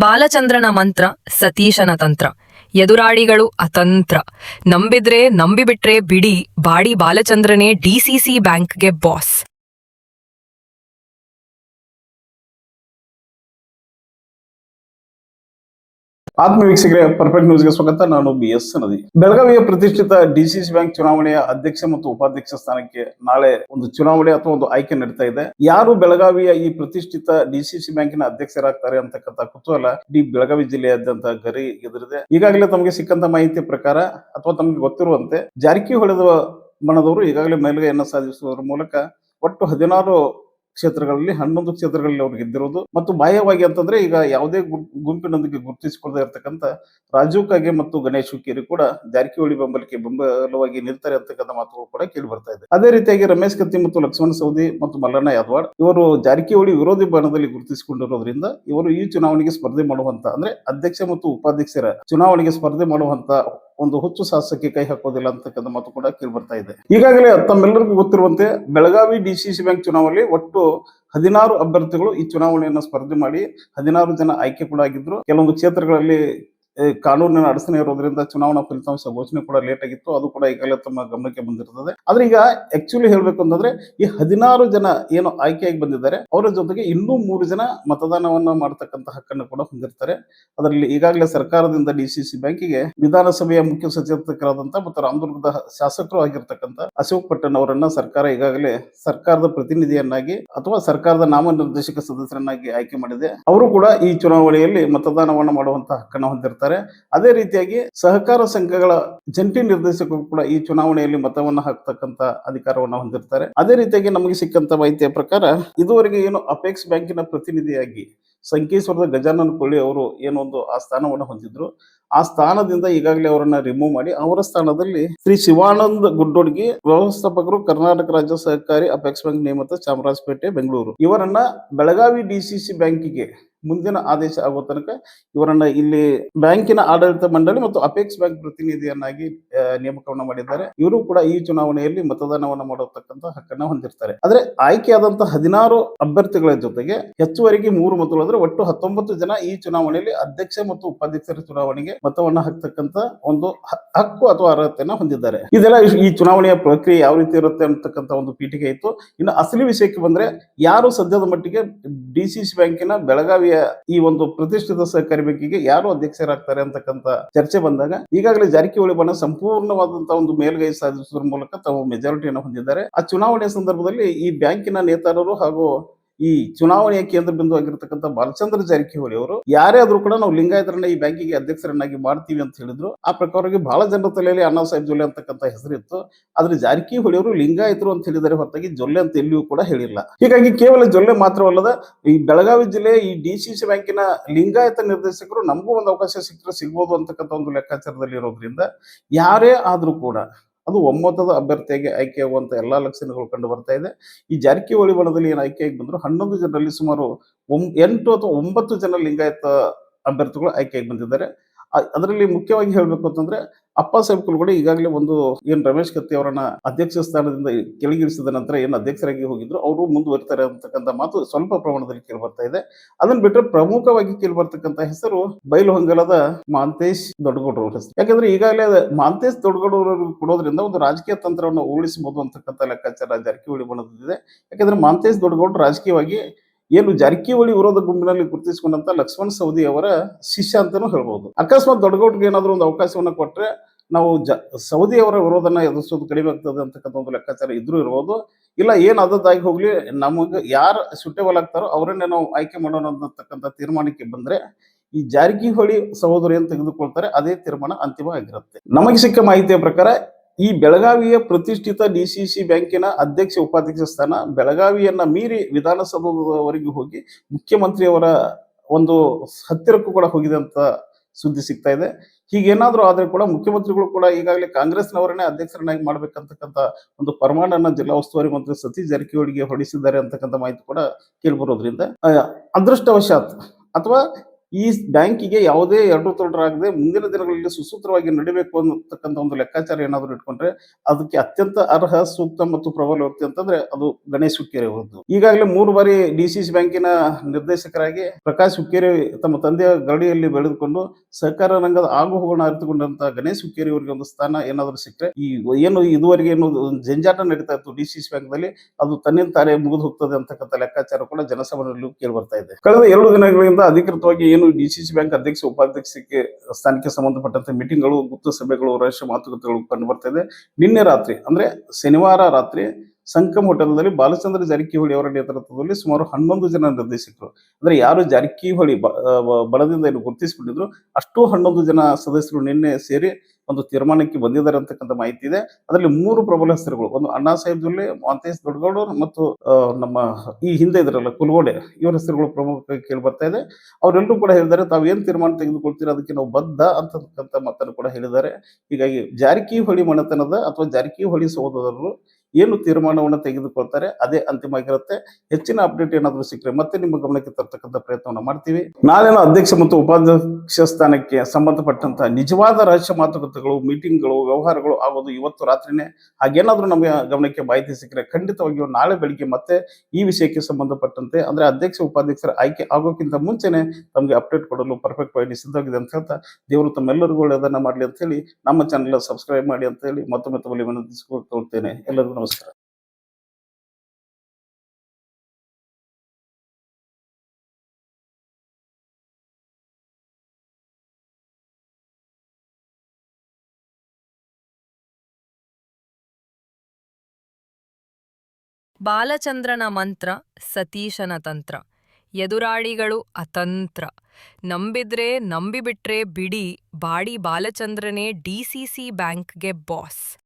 ಬಾಲಚಂದ್ರನ ಮಂತ್ರ ಸತೀಶನ ತಂತ್ರ. ಎದುರಾಳಿಗಳು ಅತಂತ್ರ. ನಂಬಿದ್ರೆ ನಂಬಿಬಿಟ್ರೆ ಬಿಡಿ ಬಾಡಿ ಬಾಲಚಂದ್ರನೇ ಡಿಸಿಸಿ ಬ್ಯಾಂಕ್ಗೆ ಬಾಸ್. ಆತ್ಮ ವೀಕ್ಷಕರೇ ಪರ್ಫೆಕ್ಟ್ ನ್ಯೂಸ್ಗೆ ಸ್ವಾಗತ. ನಾನು ಬಿ ಎಸ್ ನದಿ. ಬೆಳಗಾವಿಯ ಪ್ರತಿಷ್ಠಿತ ಡಿಸಿಸಿ ಬ್ಯಾಂಕ್ ಚುನಾವಣೆಯ ಅಧ್ಯಕ್ಷ ಮತ್ತು ಉಪಾಧ್ಯಕ್ಷ ಸ್ಥಾನಕ್ಕೆ ನಾಳೆ ಒಂದು ಚುನಾವಣೆ ಅಥವಾ ಒಂದು ಆಯ್ಕೆ ನಡೀತಾ ಇದೆ. ಯಾರು ಬೆಳಗಾವಿಯ ಈ ಪ್ರತಿಷ್ಠಿತ ಡಿಸಿಸಿ ಬ್ಯಾಂಕಿನ ಅಧ್ಯಕ್ಷರಾಗ್ತಾರೆ ಅಂತಕ್ಕಂಥ ಕುತೂಹಲ ಇಡೀ ಬೆಳಗಾವಿ ಜಿಲ್ಲೆಯಾದ್ಯಂತ ಗರಿ ಎದುರಿದೆ. ಈಗಾಗಲೇ ತಮಗೆ ಸಿಕ್ಕಂತ ಮಾಹಿತಿ ಪ್ರಕಾರ ಅಥವಾ ತಮಗೆ ಗೊತ್ತಿರುವಂತೆ ಜಾರಕಿಹೊಳಿದ ಬಣದವರು ಈಗಾಗಲೇ ಮೇಲುಗೈಯನ್ನು ಸಾಧಿಸುವುದರ ಮೂಲಕ ಒಟ್ಟು ಹದಿನಾರು ಕ್ಷೇತ್ರಗಳಲ್ಲಿ, ಹನ್ನೊಂದು ಕ್ಷೇತ್ರಗಳಲ್ಲಿ ಅವರು ಗೆದ್ದಿರೋದು. ಮತ್ತು ಬಾಹ್ಯವಾಗಿ ಅಂತಂದ್ರೆ ಈಗ ಯಾವುದೇ ಗುಂಪಿನೊಂದಿಗೆ ಗುರುತಿಸಿಕೊಳ್ಳದೆ ಇರತಕ್ಕಂಥ ರಾಜೀವ್ ಕಾಗೆ ಮತ್ತು ಗಣೇಶ್ ಹುಕ್ಕೇರಿ ಕೂಡ ಜಾರಕಿಹೊಳಿ ಬೆಂಬಲಕ್ಕೆ ಬೆಂಬಲವಾಗಿ ನಿಲ್ತಾರೆ ಅಂತಕ್ಕಂಥ ಮಾತುಗಳು ಕೂಡ ಕೇಳಿ ಬರ್ತಾ ಇದೆ. ಅದೇ ರೀತಿಯಾಗಿ ರಮೇಶ್ ಕತ್ತಿ ಮತ್ತು ಲಕ್ಷ್ಮಣ ಸೌದಿ ಮತ್ತು ಮಲ್ಲಣ್ಣ ಯಾದವಾಡ್, ಇವರು ಜಾರಕಿಹೊಳಿ ವಿರೋಧಿ ಬಣದಲ್ಲಿ ಗುರುತಿಸಿಕೊಂಡಿರೋದ್ರಿಂದ ಇವರು ಈ ಚುನಾವಣೆಗೆ ಸ್ಪರ್ಧೆ ಮಾಡುವಂತ, ಅಂದ್ರೆ ಅಧ್ಯಕ್ಷ ಮತ್ತು ಉಪಾಧ್ಯಕ್ಷರ ಚುನಾವಣೆಗೆ ಸ್ಪರ್ಧೆ ಮಾಡುವಂತ ಒಂದು ಹುಚ್ಚು ಸಾಹಸಕ್ಕೆ ಕೈ ಹಾಕೋದಿಲ್ಲ ಅಂತಕ್ಕಂಥ ಮಾತು ಕೂಡ ಕೇಳಿ ಬರ್ತಾ ಇದೆ. ಈಗಾಗಲೇ ತಮ್ಮೆಲ್ಲರಿಗೂ ಗೊತ್ತಿರುವಂತೆ ಬೆಳಗಾವಿ ಡಿಸಿಸಿ ಬ್ಯಾಂಕ್ ಚುನಾವಣೆಯಲ್ಲಿ ಒಟ್ಟು ಹದಿನಾರು ಅಭ್ಯರ್ಥಿಗಳು ಈ ಚುನಾವಣೆಯನ್ನು ಸ್ಪರ್ಧೆ ಮಾಡಿ ಹದಿನಾರು ಜನ ಆಯ್ಕೆ ಕೂಡ ಆಗಿದ್ರು. ಕೆಲವೊಂದು ಕ್ಷೇತ್ರಗಳಲ್ಲಿ ಕಾನೂನಿನ ಅಡಚಣೆ ಇರೋದ್ರಿಂದ ಚುನಾವಣಾ ಫಲಿತಾಂಶ ಘೋಷಣೆ ಕೂಡ ಲೇಟ್ ಆಗಿತ್ತು. ಅದು ಕೂಡ ಈಗಾಗಲೇ ತಮ್ಮ ಗಮನಕ್ಕೆ ಬಂದಿರ್ತದೆ. ಆದ್ರೆ ಈಗ ಆಕ್ಚುಲಿ ಹೇಳ್ಬೇಕು ಅಂತಂದ್ರೆ, ಈ ಹದಿನಾರು ಜನ ಏನು ಆಯ್ಕೆಯಾಗಿ ಬಂದಿದ್ದಾರೆ. ಅವರ ಜೊತೆಗೆ ಇನ್ನೂ ಮೂರು ಜನ ಮತದಾನವನ್ನ ಮಾಡತಕ್ಕಂತ ಹಕ್ಕನ್ನು ಕೂಡ ಹೊಂದಿರ್ತಾರೆ. ಅದರಲ್ಲಿ ಈಗಾಗಲೇ ಸರ್ಕಾರದಿಂದ ಡಿಸಿಸಿ ಬ್ಯಾಂಕಿಗೆ ವಿಧಾನಸಭೆಯ ಮುಖ್ಯ ಸಚೇತಕರಾದಂತ ಮತ್ತು ರಾಮದುರ್ಗದ ಶಾಸಕರು ಆಗಿರ್ತಕ್ಕಂಥ ಅಶೋಕ್ ಪಟ್ಟಣ್ ಅವರನ್ನ ಸರ್ಕಾರ ಈಗಾಗಲೇ ಸರ್ಕಾರದ ಪ್ರತಿನಿಧಿಯನ್ನಾಗಿ ಅಥವಾ ಸರ್ಕಾರದ ನಾಮನಿರ್ದೇಶಕ ಸದಸ್ಯರನ್ನಾಗಿ ಆಯ್ಕೆ ಮಾಡಿದೆ. ಅವರು ಕೂಡ ಈ ಚುನಾವಣೆಯಲ್ಲಿ ಮತದಾನವನ್ನ ಮಾಡುವಂತಹ ಹಕ್ಕನ್ನು ಹೊಂದಿರ್ತಾರೆ. ಅದೇ ರೀತಿಯಾಗಿ ಸಹಕಾರ ಸಂಘಗಳ ಜಂಟಿ ನಿರ್ದೇಶಕರು ಕೂಡ ಈ ಚುನಾವಣೆಯಲ್ಲಿ ಮತವನ್ನು ಹಾಕ್ತಕ್ಕಂತ ಅಧಿಕಾರವನ್ನು ಹೊಂದಿರ್ತಾರೆ. ಅದೇ ರೀತಿಯಾಗಿ ನಮಗೆ ಸಿಕ್ಕಂತ ಮಾಹಿತಿಯ ಪ್ರಕಾರ ಇದುವರೆಗೆ ಏನು ಅಪೆಕ್ಸ್ ಬ್ಯಾಂಕಿನ ಪ್ರತಿನಿಧಿಯಾಗಿ ಸಂಕೇಶ್ವರದ ಗಜಾನನ ಕೊಳ್ಳಿ ಅವರು ಏನೊಂದು ಆ ಸ್ಥಾನವನ್ನು ಹೊಂದಿದ್ರು. ಆ ಸ್ಥಾನದಿಂದ ಈಗಾಗಲೇ ಅವರನ್ನ ರಿಮೂವ್ ಮಾಡಿ ಅವರ ಸ್ಥಾನದಲ್ಲಿ ಶ್ರೀ ಶಿವಾನಂದ್ ಗುಡ್ಡೋಡ್ಗಿ, ವ್ಯವಸ್ಥಾಪಕರು, ಕರ್ನಾಟಕ ರಾಜ್ಯ ಸಹಕಾರಿ ಅಪೆಕ್ಸ್ ಬ್ಯಾಂಕ್ ನೇಮಕ ಚಾಮರಾಜಪೇಟೆ, ಬೆಂಗಳೂರು. ಇವರನ್ನ ಬೆಳಗಾವಿ ಡಿಸಿಸಿ ಬ್ಯಾಂಕಿಗೆ ಮುಂದಿನ ಆದೇಶ ಆಗೋ ತನಕ ಇವರನ್ನ ಇಲ್ಲಿ ಬ್ಯಾಂಕಿನ ಆಡಳಿತ ಮಂಡಳಿ ಮತ್ತು ಅಪೆಕ್ಸ್ ಬ್ಯಾಂಕ್ ಪ್ರತಿನಿಧಿಯನ್ನಾಗಿ ನೇಮಕವನ್ನು ಮಾಡಿದ್ದಾರೆ. ಇವರು ಕೂಡ ಈ ಚುನಾವಣೆಯಲ್ಲಿ ಮತದಾನವನ್ನ ಮಾಡತಕ್ಕಂತಹ ಹಕ್ಕನ್ನ ಹೊಂದಿರ್ತಾರೆ. ಆದ್ರೆ ಆಯ್ಕೆಯಾದಂತಹ ಹದಿನಾರು ಅಭ್ಯರ್ಥಿಗಳ ಜೊತೆಗೆ ಹೆಚ್ಚುವರಿಗೆ ಮೂರು ಮತಗಳು, ಅಂದ್ರೆ ಒಟ್ಟು ಹತ್ತೊಂಬತ್ತು ಜನ ಈ ಚುನಾವಣೆಯಲ್ಲಿ ಅಧ್ಯಕ್ಷ ಮತ್ತು ಉಪಾಧ್ಯಕ್ಷರ ಚುನಾವಣೆಗೆ ಮತವನ್ನ ಹಾಕ್ತಕ್ಕಂತ ಒಂದು ಹಕ್ಕು ಅಥವಾ ಅರ್ಹತೆಯನ್ನ ಹೊಂದಿದ್ದಾರೆ. ಇದೆಲ್ಲ ಈ- ಚುನಾವಣೆಯ ಪ್ರಕ್ರಿಯೆ ಯಾವ ರೀತಿ ಇರುತ್ತೆ ಅಂತಕ್ಕಂತ ಒಂದು ಪೀಠಿಗೆ ಇತ್ತು. ಇನ್ನು ಅಸಲಿ ವಿಷಯಕ್ಕೆ ಬಂದ್ರೆ ಯಾರು ಸದ್ಯದ ಮಟ್ಟಿಗೆ ಡಿಸಿಸಿ ಬ್ಯಾಂಕಿನ ಈ ಒಂದು ಪ್ರತಿಷ್ಠಿತ ಸಹಕಾರಿ ಬ್ಯಾಂಕಿಗೆ ಯಾರು ಅಧ್ಯಕ್ಷರಾಗ್ತಾರೆ ಅಂತಕ್ಕಂತ ಚರ್ಚೆ ಬಂದಾಗ ಈಗಾಗಲೇ ಜಾರಕಿಹೊಳಿ ಬಣ್ಣ ಸಂಪೂರ್ಣವಾದಂತಹ ಒಂದು ಮೇಲ್ಗೈ ಸಾಧಿಸುವ ಮೂಲಕ ತಾವು ಮೆಜಾರಿಟಿಯನ್ನು ಹೊಂದಿದ್ದಾರೆ. ಆ ಚುನಾವಣೆಯ ಸಂದರ್ಭದಲ್ಲಿ ಈ ಬ್ಯಾಂಕಿನ ನೇತಾರರು ಹಾಗೂ ಈ ಚುನಾವಣೆಯ ಕೇಂದ್ರ ಬಿಂದು ಆಗಿರ್ತಕ್ಕಂಥ ಬಾಲಚಂದ್ರ ಜಾರಕಿಹೊಳಿ ಅವರು, ಯಾರೇ ಆದ್ರೂ ಕೂಡ ನಾವು ಲಿಂಗಾಯತರನ್ನ ಈ ಬ್ಯಾಂಕಿಗೆ ಅಧ್ಯಕ್ಷರನ್ನಾಗಿ ಮಾಡ್ತೀವಿ ಅಂತ ಹೇಳಿದ್ರು. ಆ ಪ್ರಕಾರವಾಗಿ ಬಹಳ ಜನರ ತಲೆಯಲ್ಲಿ ಅಣ್ಣಾ ಸಾಹೇಬ್ ಜೊಲ್ಲೆ ಅಂತಕ್ಕಂಥ ಹೆಸರಿತ್ತು. ಆದ್ರೆ ಜಾರಕಿಹೊಳಿ ಅವರು ಲಿಂಗಾಯತರು ಅಂತ ಹೇಳಿದರೆ ಹೊರತಾಗಿ ಜೊಲ್ಲೆ ಅಂತ ಎಲ್ಲಿಯೂ ಕೂಡ ಹೇಳಿಲ್ಲ. ಹೀಗಾಗಿ ಕೇವಲ ಜೊಲ್ಲೆ ಮಾತ್ರವಲ್ಲದ ಈ ಬೆಳಗಾವಿ ಜಿಲ್ಲೆ ಈ ಡಿಸಿಸಿ ಬ್ಯಾಂಕಿನ ಲಿಂಗಾಯತ ನಿರ್ದೇಶಕರು ನಮಗೂ ಒಂದು ಅವಕಾಶ ಸಿಕ್ಕರೆ ಸಿಗ್ಬೋದು ಅಂತಕ್ಕಂಥ ಒಂದು ಲೆಕ್ಕಾಚಾರದಲ್ಲಿ ಇರೋದ್ರಿಂದ, ಯಾರೇ ಆದ್ರೂ ಕೂಡ ಅದು ಒಮ್ಮತದ ಅಭ್ಯರ್ಥಿಯಾಗಿ ಆಯ್ಕೆಯಾಗುವಂತ ಎಲ್ಲಾ ಲಕ್ಷಣಗಳು ಕಂಡು ಬರ್ತಾ ಇದೆ. ಈ ಜಾರಕಿಹೊಳಿ ಬಣದಲ್ಲಿ ಏನು ಆಯ್ಕೆಯಾಗಿ ಬಂದ್ರು ಹನ್ನೊಂದು ಜನರಲ್ಲಿ ಸುಮಾರು ಒಂ- ಎಂಟು ಅಥವಾ ಒಂಬತ್ತು ಜನ ಲಿಂಗಾಯತ ಅಭ್ಯರ್ಥಿಗಳು ಆಯ್ಕೆಯಾಗಿ ಬಂದಿದ್ದಾರೆ. ಅದರಲ್ಲಿ ಮುಖ್ಯವಾಗಿ ಹೇಳಬೇಕು ಅಂತಂದ್ರೆ ಅಪ್ಪ ಸಾಹೇಬ್ ಈಗಾಗಲೇ ಒಂದು ಏನ್ ರಮೇಶ್ ಕತ್ತಿ ಅವರನ್ನ ಅಧ್ಯಕ್ಷ ಸ್ಥಾನದಿಂದ ಕೆಳಗಿಳಿಸಿದ ನಂತರ ಏನು ಅಧ್ಯಕ್ಷರಾಗಿ ಹೋಗಿದ್ರು, ಅವರು ಮುಂದುವರಿತಾರೆ ಅಂತಕ್ಕಂಥ ಮಾತು ಸ್ವಲ್ಪ ಪ್ರಮಾಣದಲ್ಲಿ ಕೇಳಿ ಬರ್ತಾ ಇದೆ. ಅದನ್ನ ಬಿಟ್ಟರೆ ಪ್ರಮುಖವಾಗಿ ಕೇಳಿ ಬರ್ತಕ್ಕಂಥ ಹೆಸರು ಬಯಲು ಹೊಂಗಲದ ಮಾಂತೇಶ್ ದೊಡ್ಡಗೌಡ್ರ ಹೆಸರು. ಯಾಕಂದ್ರೆ ಈಗಾಗಲೇ ಮಾಂತೇಶ್ ದೊಡ್ಡಗೌಡರು ಕೊಡೋದ್ರಿಂದ ಒಂದು ರಾಜಕೀಯ ತಂತ್ರವನ್ನು ಉರುಳಿಸಬಹುದು ಅಂತಕ್ಕಂಥ ಲೆಕ್ಕಾಚಾರ ಜಾರಕಿಹೊಳಿ ಬಂದಿದೆ ಯಾಕಂದ್ರೆ ಮಾಂತೇಶ್ ದೊಡ್ಡಗೌಡರು ರಾಜಕೀಯವಾಗಿ ಏನು ಜಾರಕಿಹೊಳಿ ವಿರೋಧ ಗುಂಪಿನಲ್ಲಿ ಗುರುತಿಸಿಕೊಂಡಂತ ಲಕ್ಷ್ಮಣ್ ಸವದಿ ಅವರ ಶಿಷ್ಯ ಅಂತಾನೂ ಹೇಳ್ಬಹುದು ಅಕಸ್ಮಾತ್ ದೊಡ್ಡಗೌಡ್ರಿಗೆ ಏನಾದ್ರು ಒಂದು ಅವಕಾಶವನ್ನ ಕೊಟ್ರೆ ನಾವು ಜ ಸೌದಿ ಅವರ ವಿರೋಧನ ಎದುರಿಸೋದು ಕಡಿಮೆ ಆಗ್ತದೆ ಅಂತಕ್ಕಂಥ ಒಂದು ಲೆಕ್ಕಾಚಾರ ಇದ್ರೂ ಇರ್ಬೋದು. ಇಲ್ಲ ಏನ್ ಆದದ್ದಾಗಿ ಹೋಗ್ಲಿ, ನಮಗೆ ಯಾರು ಸುಟೇಬಲ್ ಆಗ್ತಾರೋ ಅವರನ್ನೇ ನಾವು ಆಯ್ಕೆ ಮಾಡೋಣ ಅನ್ನತಕ್ಕಂಥ ತೀರ್ಮಾನಕ್ಕೆ ಬಂದ್ರೆ ಈ ಜಾರಕಿಹೊಳಿ ಸಹೋದರಿ ಏನ್ ತೆಗೆದುಕೊಳ್ತಾರೆ, ಅದೇ ತೀರ್ಮಾನ ಅಂತಿಮ ಆಗಿರುತ್ತೆ ನಮಗೆ ಸಿಕ್ಕ ಮಾಹಿತಿಯ ಪ್ರಕಾರ ಈ ಬೆಳಗಾವಿಯ ಪ್ರತಿಷ್ಠಿತ ಡಿಸಿಸಿ ಬ್ಯಾಂಕಿನ ಅಧ್ಯಕ್ಷ ಉಪಾಧ್ಯಕ್ಷ ಸ್ಥಾನ ಬೆಳಗಾವಿಯನ್ನ ಮೀರಿ ವಿಧಾನಸೌಧದವರೆಗೂ ಹೋಗಿ ಮುಖ್ಯಮಂತ್ರಿಯವರ ಒಂದು ಹತ್ತಿರಕ್ಕೂ ಕೂಡ ಹೋಗಿದೆ ಅಂತ ಸುದ್ದಿ ಸಿಗ್ತಾ ಇದೆ. ಹೀಗೇನಾದ್ರೂ ಆದ್ರೆ ಕೂಡ ಮುಖ್ಯಮಂತ್ರಿಗಳು ಕೂಡ ಈಗಾಗಲೇ ಕಾಂಗ್ರೆಸ್ನವರನ್ನೇ ಅಧ್ಯಕ್ಷರನ್ನಾಗಿ ಮಾಡ್ಬೇಕಂತಕ್ಕಂಥ ಒಂದು ಪ್ರಮಾಣನ ಜಿಲ್ಲಾ ಉಸ್ತುವಾರಿ ಮಂತ್ರಿ ಸತೀಶ್ ಜಾರಕಿಹೊಳಿಗೆ ಹೊಡಿಸಿದ್ದಾರೆ ಅಂತಕ್ಕಂಥ ಮಾಹಿತಿ ಕೂಡ ಕೇಳಿ ಬರೋದ್ರಿಂದ ಅದೃಷ್ಟವಶಾತ್ ಅಥವಾ ಈ ಬ್ಯಾಂಕಿಗೆ ಯಾವುದೇ ಎರಡು ತೊಡರಾಗದೆ ಮುಂದಿನ ದಿನಗಳಲ್ಲಿ ಸುಸೂತ್ರವಾಗಿ ನಡಿಬೇಕು ಅನ್ನತಕ್ಕಂಥ ಒಂದು ಲೆಕ್ಕಾಚಾರ ಏನಾದರೂ ಇಟ್ಕೊಂಡ್ರೆ ಅದಕ್ಕೆ ಅತ್ಯಂತ ಅರ್ಹ, ಸೂಕ್ತ ಮತ್ತು ಪ್ರಬಲ ವ್ಯಕ್ತಿ ಅಂತಂದ್ರೆ ಅದು ಗಣೇಶ್ ಹುಕ್ಕೇರಿ ಅವರದ್ದು. ಈಗಾಗಲೇ ಮೂರು ಬಾರಿ ಡಿಸಿಸಿ ಬ್ಯಾಂಕಿನ ನಿರ್ದೇಶಕರಾಗಿ ಪ್ರಕಾಶ್ ಹುಕ್ಕೇರಿ ತಮ್ಮ ತಂದೆಯ ಗಡಿಯಲ್ಲಿ ಬೆಳೆದುಕೊಂಡು ಸಹಕಾರ ರಂಗದ ಆಗು ಹೋಗೋಣ ಅರಿತುಕೊಂಡಂತ ಗಣೇಶ್ ಹುಕ್ಕೇರಿ ಅವರಿಗೆ ಒಂದು ಸ್ಥಾನ ಏನಾದರೂ ಸಿಕ್ಕರೆ ಈ ಏನು ಇದುವರೆಗೆ ಏನು ಜಂಜಾಟ ನಡೀತಾ ಇತ್ತು ಡಿಸಿಸಿ ಬ್ಯಾಂಕ್ದಲ್ಲಿ ಅದು ತನ್ನಿಂದ ತಾನೇ ಮುಗಿದು ಹೋಗ್ತದೆ ಅಂತಕ್ಕಂಥ ಲೆಕ್ಕಾಚಾರ ಕೂಡ ಜನಸಭೆಯಲ್ಲೂ ಕೇಳಿ ಬರ್ತಾ ಇದೆ. ಕಳೆದ ಎರಡು ದಿನಗಳಿಂದ ಅಧಿಕೃತವಾಗಿ ಏನು ಸಿ ಬ್ಯಾಂಕ್ ಅಧ್ಯಕ್ಷ, ಉಪಾಧ್ಯಕ್ಷಕ್ಕೆ ಸ್ಥಾನಕ್ಕೆ ಸಂಬಂಧಪಟ್ಟಂತೆ ಮೀಟಿಂಗ್ಗಳು, ಗುಪ್ತ ಸಭೆಗಳು, ರಹಸ್ಯ ಮಾತುಕತೆಗಳು ಕಂಡು ಬರ್ತಾ ಇದೆ. ನಿನ್ನೆ ರಾತ್ರಿ, ಅಂದ್ರೆ ಶನಿವಾರ ರಾತ್ರಿ ಸಂಕಮ್ ಹೋಟೆಲ್ನಲ್ಲಿ ಬಾಲಚಂದ್ರ ಜಾರಕಿಹೊಳಿ ಅವರ ನೇತೃತ್ವದಲ್ಲಿ ಸುಮಾರು ಹನ್ನೊಂದು ಜನ ನಿರ್ದೇಶಕರು. ಅಂದ್ರೆ ಯಾರು ಜಾರಕಿಹೊಳಿ ಬಲದಿಂದ ಏನು ಗುರುತಿಸಿಕೊಂಡಿದ್ರು, ಅಷ್ಟು ಹನ್ನೊಂದು ಜನ ಸದಸ್ಯರು ನಿನ್ನೆ ಸೇರಿ ಒಂದು ತೀರ್ಮಾನಕ್ಕೆ ಬಂದಿದ್ದಾರೆ ಅಂತಕ್ಕಂಥ ಮಾಹಿತಿ ಇದೆ. ಅದರಲ್ಲಿ ಮೂರು ಪ್ರಬಲ ಹೆಸರುಗಳು, ಒಂದು ಅಣ್ಣಾ ಸಾಹೇಬ್ ಜೊಲ್ಲೆ, ಮಾಂತೇಶ್ ದೊಡ್ಡಗೌಡರು ಮತ್ತು ನಮ್ಮ ಈ ಹಿಂದೆ ಇದ್ರಲ್ಲ ಕುಲಗೋಡೆ, ಇವರ ಹೆಸರುಗಳು ಪ್ರಮುಖವಾಗಿ ಕೇಳಿ ಬರ್ತಾ ಇದೆ. ಅವರೆಲ್ಲರೂ ಕೂಡ ಹೇಳಿದ್ದಾರೆ, ತಾವು ಏನ್ ತೀರ್ಮಾನ ತೆಗೆದುಕೊಳ್ತೀರಾ, ಅದಕ್ಕೆ ನಾವು ಬದ್ಧ ಅಂತಕ್ಕಂಥ ಮಾತನ್ನು ಕೂಡ ಹೇಳಿದ್ದಾರೆ. ಹೀಗಾಗಿ ಜಾರಕಿಹೊಳಿ ಮನೆತನದ ಅಥವಾ ಜಾರಕಿಹೊಳಿ ಸಹೋದರರು ಏನು ತೀರ್ಮಾನವನ್ನು ತೆಗೆದುಕೊಳ್ತಾರೆ, ಅದೇ ಅಂತಿಮ ಆಗಿರುತ್ತೆ ಹೆಚ್ಚಿನ ಅಪ್ಡೇಟ್ ಏನಾದರೂ ಸಿಕ್ಕರೆ ಮತ್ತೆ ನಿಮ್ಮ ಗಮನಕ್ಕೆ ತರ್ತಕ್ಕಂಥ ಪ್ರಯತ್ನವನ್ನು ಮಾಡ್ತೀವಿ. ನಾಳೆನ ಅಧ್ಯಕ್ಷ ಮತ್ತು ಉಪಾಧ್ಯಕ್ಷ ಸ್ಥಾನಕ್ಕೆ ಸಂಬಂಧಪಟ್ಟಂತಹ ನಿಜವಾದ ರಹಸ್ಯ ಮಾತುಕತೆಗಳು ಮೀಟಿಂಗ್ಗಳು ವ್ಯವಹಾರಗಳು ಆಗೋದು ಇವತ್ತು ರಾತ್ರಿನೇ. ಹಾಗೇನಾದರೂ ನಮಗೆ ಗಮನಕ್ಕೆ ಮಾಹಿತಿ ಸಿಕ್ಕರೆ ಖಂಡಿತವಾಗಿಯೂ ನಾಳೆ ಬೆಳಿಗ್ಗೆ ಮತ್ತೆ ಈ ವಿಷಯಕ್ಕೆ ಸಂಬಂಧಪಟ್ಟಂತೆ, ಅಂದ್ರೆ ಅಧ್ಯಕ್ಷ, ಉಪಾಧ್ಯಕ್ಷರ ಆಯ್ಕೆ ಆಗೋಕ್ಕಿಂತ ಮುಂಚೆನೆ ತಮಗೆ ಅಪ್ಡೇಟ್ ಕೊಡಲು ಪರ್ಫೆಕ್ಟ್ ಆಗಿ ಸಿದ್ಧವಾಗಿದೆ ಅಂತ ಹೇಳ್ತಾ, ದೇವರು ತಮ್ಮೆಲ್ಲರಿಗೂ ಒಳ್ಳೆಯದನ್ನ ಮಾಡಲಿ ಅಂತ ಹೇಳಿ, ನಮ್ಮ ಚಾನೆಲ್ ಸಬ್ಸ್ಕ್ರೈಬ್ ಮಾಡಿ ಅಂತ ಹೇಳಿ ಮತ್ತೊಮ್ಮೆ ತಮ್ಮಲ್ಲಿ ವಿನಂತಿಸಿಕೊಳ್ತೇನೆ ಎಲ್ಲರಿಗೂ ನಮಸ್ಕಾರ. ಬಾಲಚಂದ್ರನ ಮಂತ್ರ ಸತೀಶನ ತಂತ್ರ. ಎದುರಾಳಿಗಳು ಅತಂತ್ರ. ನಂಬಿದ್ರೆ ನಂಬಿಬಿಟ್ರೆ ಬಿಡಿ, ಬಾಡಿ ಬಾಲಚಂದ್ರನೇ ಡಿಸಿಸಿ ಬ್ಯಾಂಕ್ಗೆ ಬಾಸ್.